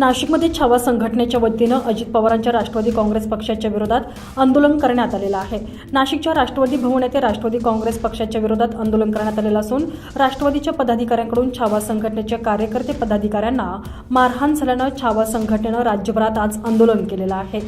नाशिकमध्ये छावा संघटनेच्या वतीनं अजित पवारांच्या राष्ट्रवादी काँग्रेस पक्षाच्या विरोधात आंदोलन करण्यात आलेलं आहे नाशिकच्या राष्ट्रवादी भवन येथे राष्ट्रवादी काँग्रेस पक्षाच्या विरोधात आंदोलन करण्यात आलेलं असून राष्ट्रवादीच्या पदाधिकाऱ्यांकडून छावा संघटनेच्या कार्यकर्ते पदाधिकाऱ्यांना मारहाण झाल्यानं छावा संघटनेनं राज्यभरात आज आंदोलन केलेलं आहे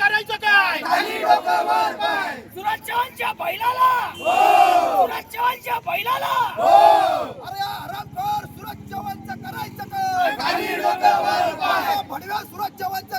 करायचं काय बैलाला सुरज चव्हाणच्या बैलाला अरे आरामखोर सुरज चव्हाणचं करायचं काय खाली डोकं वर पाय भडव्या सुरज चव्हाणचं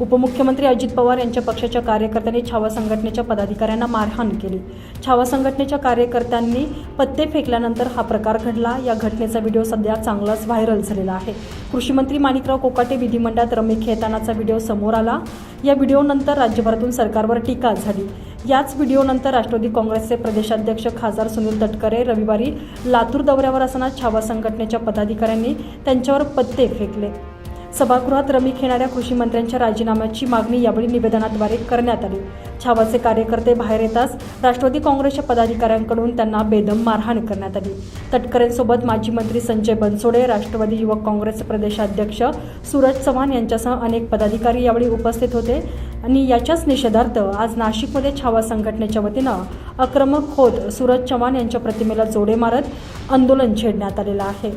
उपमुख्यमंत्री अजित पवार यांच्या पक्षाच्या कार्यकर्त्यांनी छावा संघटनेच्या पदाधिकाऱ्यांना मारहाण केली. छावा संघटनेच्या कार्यकर्त्यांनी पत्ते फेकल्यानंतर हा प्रकार घडला. या घटनेचा व्हिडिओ सध्या चांगलाच व्हायरल झालेला आहे. कृषीमंत्री माणिकराव कोकाटे विधिमंडळात रमी खेळतानाचा व्हिडिओ समोर आला. या व्हिडिओनंतर राज्यभरातून सरकारवर टीका झाली. याच व्हिडिओनंतर राष्ट्रवादी काँग्रेसचे प्रदेशाध्यक्ष खासदार सुनील तटकरे रविवारी लातूर दौऱ्यावर असताना छावा संघटनेच्या पदाधिकाऱ्यांनी त्यांच्यावर पत्ते फेकले. सभागृहात रमी खेळणाऱ्या कृषी मंत्र्यांच्या राजीनाम्याची मागणी यावेळी निवेदनाद्वारे करण्यात आली. छावाचे कार्यकर्ते बाहेर येताच राष्ट्रवादी काँग्रेसच्या पदाधिकाऱ्यांकडून त्यांना बेदम मारहाण करण्यात आली. तटकरेंसोबत माजी मंत्री संजय बनसोडे राष्ट्रवादी युवक काँग्रेसचे प्रदेशाध्यक्ष सूरज चव्हाण यांच्यासह अनेक पदाधिकारी यावेळी उपस्थित होते आणि याच्याच निषेधार्थ आज नाशिकमध्ये छावा संघटनेच्या वतीनं आक्रमक होत सूरज चव्हाण यांच्या प्रतिमेला जोडे मारत आंदोलन छेडण्यात आलेलं आहे.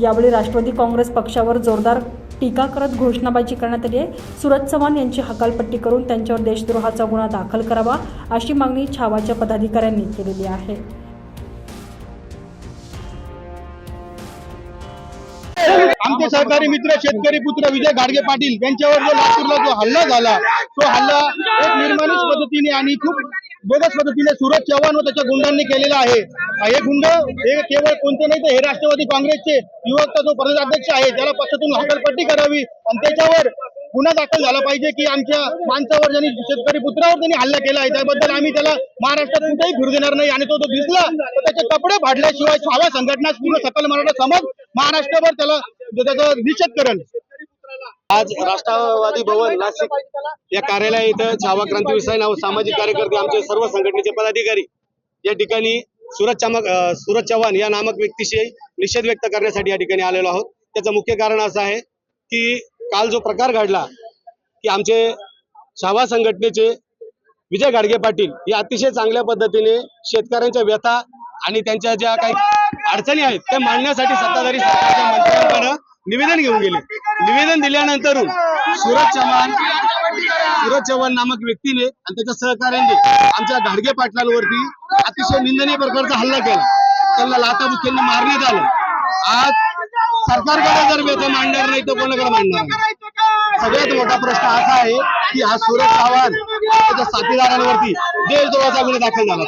यावेळी राष्ट्रवादी काँग्रेस पक्षावर जोरदार टीका करत घोषणाबाजी करण्यात आली आहे. सूरज चव्हाण यांची हकालपट्टी करून त्यांच्यावर देशद्रोहाचा गुन्हा दाखल करावा अशी मागणी छावाच्या पदाधिकाऱ्यांनी केलेली आहे. आमचे सहकारी मित्र शेतकरी पुत्र विजय गाडगे पाटील यांच्यावर जो लातूरला जो हल्ला झाला तो हल्ला एक निर्माणच पद्धतीने आणि खूप बोगस पद्धतीने सूरज चव्हाण व त्याच्या गुंडांनी केलेला आहे. हे गुंड हे केवळ कोणते नाही तर हे राष्ट्रवादी काँग्रेसचे युवकचा जो प्रदेशाध्यक्ष आहे त्याला पक्षातून हकालपट्टी करावी आणि त्याच्यावर गुन्हा दाखल झाला पाहिजे की आमच्या माणसावर ज्यांनी शेतकरी पुत्रावर त्यांनी हल्ला केला आहे त्याबद्दल आम्ही त्याला महाराष्ट्रात कुठेही फिरू देणार नाही. आणि तो तो दिसला तर त्याचे कपडे फाडल्याशिवाय छावा संघटना पूर्ण सकल मराठा समाज महाराष्ट्रभर त्याला त्याचा निषेध करेल. आज राष्ट्रवादी भवन नाशिक या कार्यालय इथं छावा क्रांती विसाई नाव सामाजिक कार्यकर्ते आमचे सर्व संघटनेचे पदाधिकारी या ठिकाणी सूरज चमक सूरज चव्हाण या नामक व्यक्तीशी निषेध व्यक्त करण्यासाठी या ठिकाणी आलेलो आहोत. त्याचं मुख्य कारण असं आहे की काल जो प्रकार घडला की आमचे छावा संघटनेचे विजय गाडगे पाटील हे अतिशय चांगल्या पद्धतीने शेतकऱ्यांच्या व्यथा आणि त्यांच्या ज्या काही अडचणी आहेत त्या मांडण्यासाठी सत्ताधारी सरकारच्या मंत्र्यांकडे निवेदन घेऊन गेले. निवेदन दिल्यानंतर सूरज चव्हाण सूरज चव्हाण नामक व्यक्तीने आणि त्याच्या सहकार्याने आमच्या गाडगे पाटलांवरती अतिशय निंदनीय प्रकारचा हल्ला केला. त्यांना लाथाबुक्यांनी मारण्यात आलं. आज सरकारकडे जर वेतन मांडणार नाही तर कोणाकडे मांडणार सगळ्यात मोठा प्रश्न असा आहे की हा सुरेश चव्हाण त्याच्या साथीदारांवरती देशद्रोहाचा गुन्हा दाखल झाला.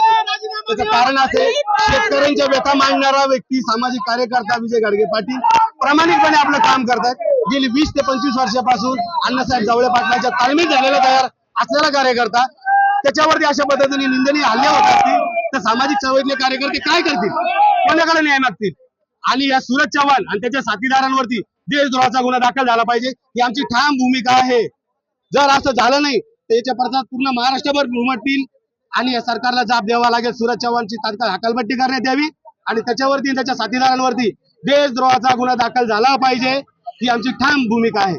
त्याचं कारण असे शेतकऱ्यांच्या व्यथा मांडणारा व्यक्ती सामाजिक कार्यकर्ता विजय गाडगे पाटील प्रामाणिकपणे आपलं काम करतात. गेली वीस ते पंचवीस वर्षापासून अण्णासाहेब जावळे पाटलाच्या तालमीत झालेला तयार असलेला कार्यकर्ता त्याच्यावरती अशा पद्धतीने निंदनीय हल्ले होतात तर सामाजिक चळवळीतले कार्यकर्ते काय करतील? कोणाकडे न्याय मागतील? आणि या सूरज चव्हाण आणि त्याच्या साथीदारांवरती देशद्रोहाचा गुन्हा दाखल झाला पाहिजे ही आमची ठाम भूमिका आहे. जर असं झालं नाही तर याच्या पडसाद पूर्ण महाराष्ट्रभर घुमटतील आणि या सरकारला जाब द्यावा लागेल. सूरज चव्हाणची तात्काळ हकालपट्टी करण्यात यावी आणि त्याच्यावरती त्याच्या साथीदारांवरती देशद्रोहाचा गुन्हा दाखल झाला पाहिजे ही आमची ठाम भूमिका आहे.